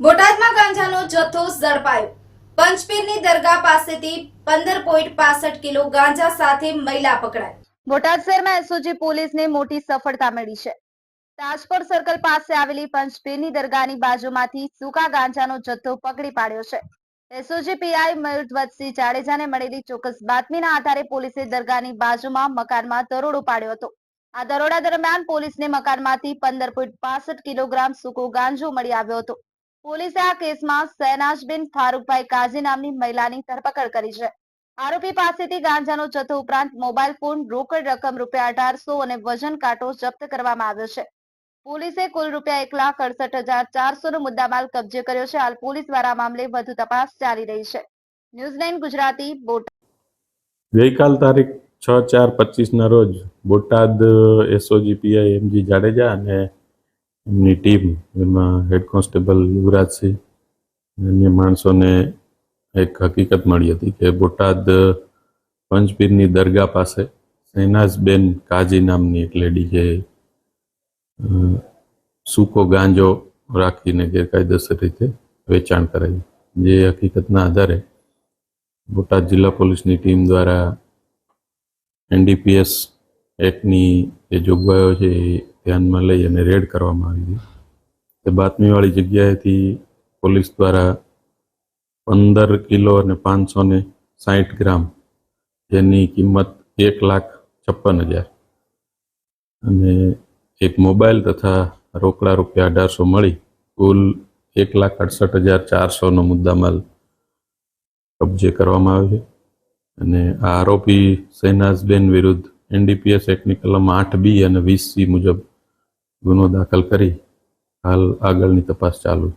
બોટાદમાં ગાંજાનો જથ્થો ઝડપાયો. પંચપીરની દરગાહ પાસેથી પંદર પોઈન્ટ પાસઠ કિલો ગાંજા સાથે મહિલા પકડાઈ. બોટાદ શહેરમાં એસઓજી પોલીસને મોટી સફળતા મળી છે. તાજપોર સર્કલ પાસે આવેલી પંચપીરની દરગાહની બાજુમાંથી સૂકા ગાંજાનો જથ્થો પકડી પાડ્યો છે. એસઓજી પીઆઈ મયુરધ્વજસિંહ જાડેજાને મળેલી ચોક્કસ બાતમીના આધારે પોલીસે દરગાહની બાજુમાં મકાનમાં દરોડો પાડ્યો હતો. આ દરોડા દરમિયાન પોલીસને મકાનમાંથી પંદર પોઈન્ટ પાસઠ કિલોગ્રામ સૂકો ગાંજો મળી આવ્યો હતો. પોલીસે આ કેસમાં સહેનાજબેન ફારૂકભાઈ કાઝી નામની મહિલાની ધરપકડ કરી છે. આરોપી પાસેથી ગાંજાનો જથ્થો ઉપરાંત મોબાઈલ ફોન, રોકડ રકમ રૂપિયા અઢારસો અને વજન કાંટો જપ્ત કરવામાં આવ્યો છે. પોલીસે કુલ રૂપિયા એક લાખ અડસઠ હજાર ચારસો નો મુદ્દામાલ કબજે કર્યો છે. હાલ પોલીસ દ્વારા મામલે વધુ તપાસ ચાલી રહી છે. ન્યૂઝ ગુજરાતી, બોટાદ. ગઈકાલ તારીખ છ ચાર પચીસના રોજ Botad SOG PI MG Jadeja અને એમની ટીમ, એમાં હેડ કોન્સ્ટેબલ યુવરાજસિંહ અને અન્ય માણસોને એક હકીકત મળી હતી કે બોટાદ પંચપીરની દરગાહ પાસે શહેનાઝબેન કાજી નામની એક લેડી જે સૂકો ગાંજો રાખીને ગેરકાયદેસર રીતે વેચાણ કરાયું. જે હકીકતના આધારે બોટાદ જિલ્લા પોલીસની ટીમ દ્વારા એનડીપીએસ એક્ટની જે જોગવાઈઓ છે એ ધ્યાનમાં લઈ અને રેડ કરવામાં આવી હતી. તે બાતમીવાળી જગ્યાએથી પોલીસ દ્વારા પંદર કિલો અને પાંચસો ને સાહીઠ ગ્રામ જેની કિંમત એક લાખ છપ્પન હજાર અને એક મોબાઈલ તથા રોકડા રૂપિયા અઢારસો મળી. કુલ એક લાખ અડસઠ હજાર ચારસોનો મુદ્દામાલ કબજે કરવામાં આવ્યો છે. અને આ આરોપી શહેનાઝબેન વિરુદ્ધ એનડીપીએસ એક્ટની કલમ આઠ બી અને વીસ સી મુજબ ગુનો દાખલ કરી હાલ આગળની તપાસ ચાલુ